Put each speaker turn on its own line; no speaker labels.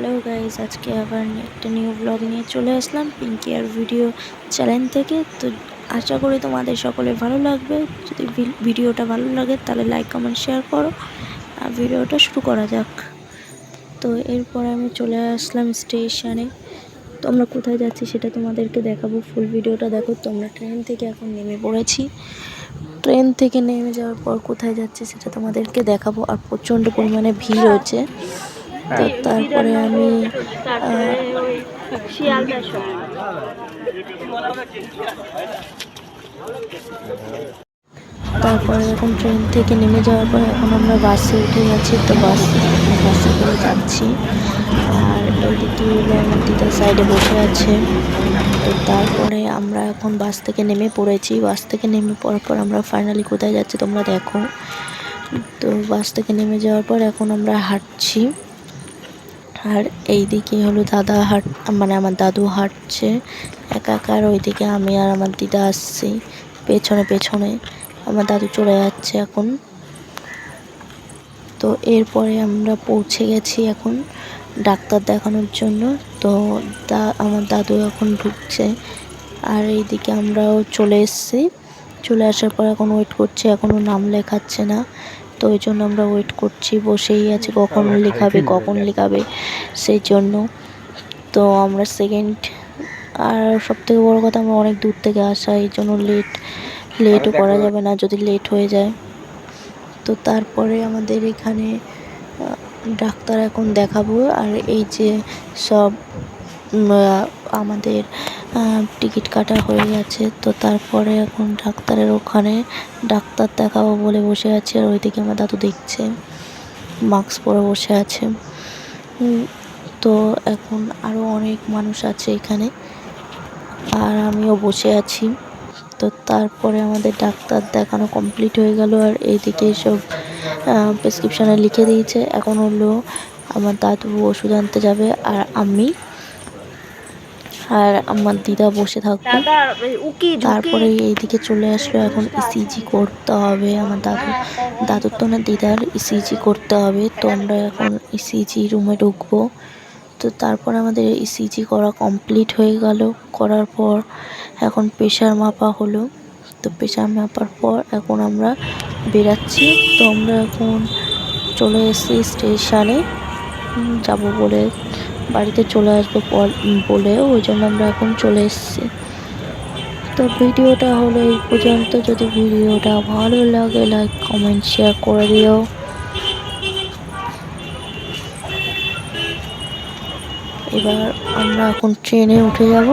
Hello guys আজকে আবার একটা নিউ ব্লগ নিয়ে চলে আসলাম পিঙ্কি আর ভিডিও চ্যানেল থেকে। তো আশা করি তোমাদের সকলে ভালো লাগবে। যদি ভিডিওটা ভালো লাগে তাহলে লাইক কমেন্ট শেয়ার করো। আর ভিডিওটা শুরু করা যাক। তো এরপর আমি চলে আসলাম স্টেশনে তো আমরা কোথায় যাচ্ছি সেটা তোমাদেরকে দেখাবো ফুল ভিডিওটা। দেখো, তোমরা ট্রেন থেকে এখন নেমে পড়েছি। ট্রেন থেকে নেমে যাওয়ার পর কোথায় যাচ্ছি সেটা তোমাদেরকে দেখাবো। আর প্রচণ্ড পরিমাণে ভিড় হয়েছে তো তারপরে আমি তারপরে এখন ট্রেন থেকে নেমে যাওয়ার পর এখন আমরা বাসে উঠে গেছি তো বাস বাসে করে যাচ্ছি। আর ওইদিকে হলো আমার দিদার সাইডে বসে আছে। তো তারপরে আমরা এখন বাস থেকে নেমে পড়েছি। বাস থেকে নেমে পড়ার পর আমরা ফাইনালি কোথায় যাচ্ছি তোমরা দেখো। তো বাস থেকে নেমে যাওয়ার পর এখন আমরা হাঁটছি। আর এইদিকে হলো দাদা হাঁট মানে আমার দাদু হাঁটছে, একা একা, আর ওইদিকে আমি আর আমার দিদা আসছি, পেছনে পেছনে। আমার দাদু চলে যাচ্ছে এখন। তো এরপরে আমরা পৌঁছে গেছি এখন ডাক্তার দেখানোর জন্য। তো দা, আমার দাদু এখন ঢুকছে। আর এইদিকে আমরাও চলে এসেছি। চলে আসার পর এখন ওয়েট করছি এখনও নাম লেখাচ্ছে না। তো ওই জন্য আমরা ওয়েট করছি বসেই আছি কখন লেখাবে কখন লেখাবে সেই জন্য। তো আমরা সেকেন্ড আর সব থেকে বড়ো কথা আমরা অনেক দূর থেকে আসা এই জন্য লেট লেটও করা যাবে না যদি লেট হয়ে যায়। তো তারপরে আমাদের এখানে ডাক্তার এখন দেখাবো আর এই যে সব আমাদের টিকিট কাটা হয়ে গেছে। তো তারপরে এখন ডাক্তারের ওখানে ডাক্তার দেখাবো বলে বসে আছে আর ওইদিকে আমার দাদু দেখছে। মাস্ক পরে বসে আছে। তো এখন আরও অনেক মানুষ আছে এখানে। আর আমিও বসে আছি। তো তারপরে আমাদের ডাক্তার দেখানো কমপ্লিট হয়ে গেল আর এইদিকে সব প্রেসক্রিপশানে লিখে দিয়েছে। এখন হলো আমার দাদু ওষুধ আনতে যাবে আর আমি আর আমার দিদা বসে থাকব তারপরে এইদিকে চলে আসলো। এখন ইসিজি করতে হবে আমার দাদু। দাদুর তো না দিদার ইসিজি করতে হবে। তো আমরা এখন ইসিজি রুমে ঢুকবো। তো তারপর আমাদের ইসিজি করা কমপ্লিট হয়ে গেল। করার পর এখন প্রেশার মাপা হলো। তো প্রেশার মাপার পর এখন আমরা বেরাচ্ছি। তো আমরা এখন চলে এসেছি স্টেশনে যাব বলে বাড়িতে চলে আসব বলে, ওই জন্য আমরা এখন চলে এসেছি। তো ভিডিওটা হলো এই পর্যন্ত। যদি ভিডিওটা ভালো লাগে লাইক কমেন্ট শেয়ার করে দিও। এবার আমরা এখন ট্রেনে উঠে যাব।